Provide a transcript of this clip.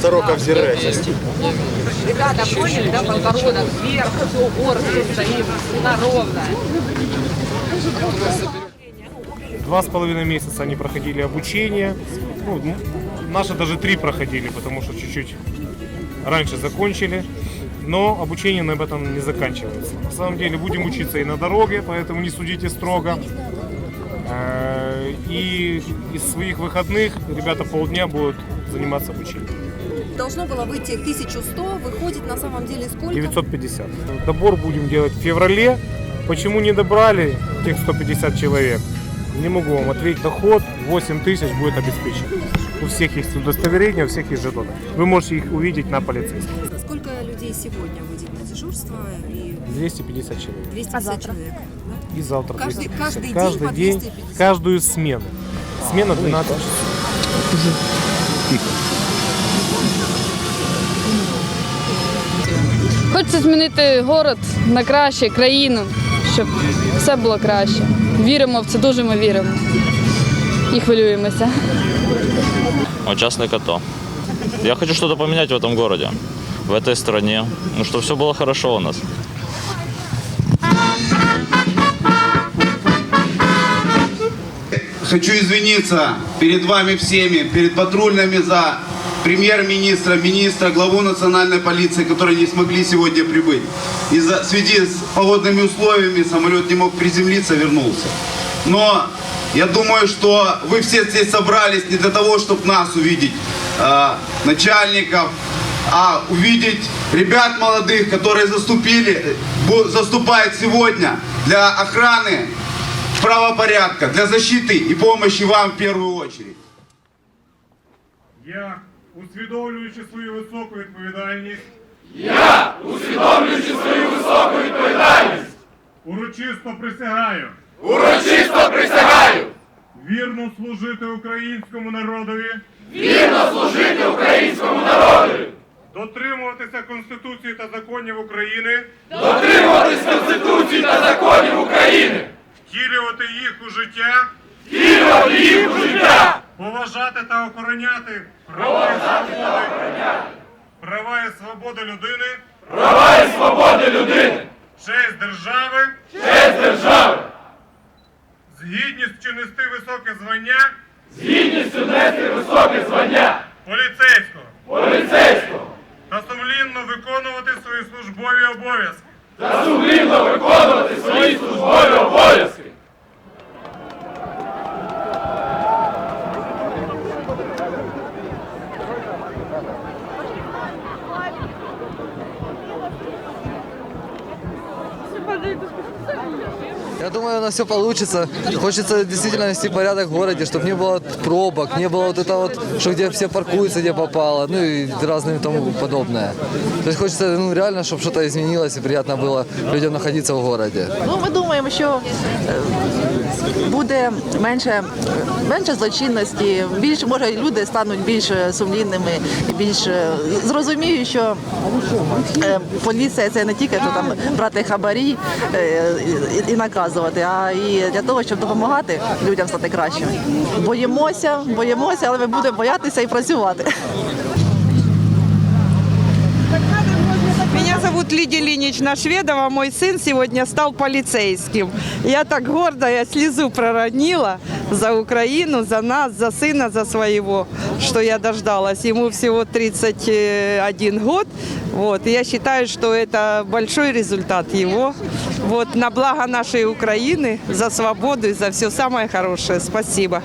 Сорока взирается. Ребята, поняли, да, подбородок вверх, все, гордо стоим, спина ровная. Два с половиной месяца они проходили обучение. Ну, наши даже три проходили, потому что чуть-чуть раньше закончили. Но обучение на этом не заканчивается. На самом деле будем учиться и на дороге, поэтому не судите строго. Э, И из своих выходных ребята полдня будут заниматься обучением. Должно было выйти 1100, выходит на самом деле сколько? 950. Добор будем делать в феврале. Почему не добрали тех 150 человек? Не могу вам ответить. Доход 8 тысяч будет обеспечен. У всех есть удостоверения, у всех есть жетоны. Вы можете их увидеть на полицейских. Сколько людей сегодня выйдет на дежурство и 250 человек. 250 человек? да? И завтра Каждый- 250. каждый день каждый по день, 250. каждую смену. Смена 12 часов. Хочеться змінити город на краще, країну, щоб все було краще. Віримо в це, дуже ми віримо і хвилюємося. Участник АТО. Я хочу что-то поменять в этом городе, в этой стране, ну, чтобы все было хорошо у нас. Хочу извиниться перед вами всеми, перед патрульными за премьер-министра, министра, главу национальной полиции, которые не смогли сегодня прибыть. Из-за в связи с погодными условиями самолет не мог приземлиться, вернулся. Но я думаю, что вы все здесь собрались не для того, чтобы нас увидеть, э, начальников, а увидеть ребят молодых, которые заступили, э, бу- заступают сегодня для охраны правопорядка, для защиты и помощи вам в первую очередь. Я, усвідомлюючи свою високу відповідальність. Я, усвідомлюючи свою високу відповідальність. Урочисто присягаю. Урочисто присягаю. Вірно служити українському народові. Вірно служити українському народові. Дотримуватися Конституції та законів України. Дотримуватися Конституції та законів України. Втілювати їх у життя. їх у життя, Поважати та охороняти права і свободи. Права і свободи людини. Права і свободи людини. Честь держави. Честь держави. З гідністю нести високе звання. З гідністю нести високе звання. Поліцейського. Поліцейського. Та сумлінно виконувати свої службові обов'язки. Та сумлінно виконувати свої службові обов'язки. Thank you. Я думаю, у нас все получится. Хочется действительно вести порядок в городе, чтобы не было пробок, не было вот это вот, что где все паркуются, где попало, ну и разные тому подобное. То есть хочется ну, реально, чтобы что-то изменилось и приятно было людям находиться в городе. Ну, ми думаємо, що е, буде менше, менше злочинності, більше може люди стануть більш сумлінними і більш е, зрозуміють, що е, поліція це не тільки що там брати хабарі е, і, і наказувати, а і для того, щоб допомагати людям стати кращими. Боїмося, боїмося, але ми будемо боятися і працювати. Зовут Лидия Ильинична Шведова. Мой сын сегодня стал полицейским. Я так гордо, я слезу проронила за Украину, за нас, за сына, за своего, что я дождалась. Ему всего 31 год. Вот. Я считаю, что это большой результат его. Вот. На благо нашей Украины, за свободу и за все самое хорошее. Спасибо.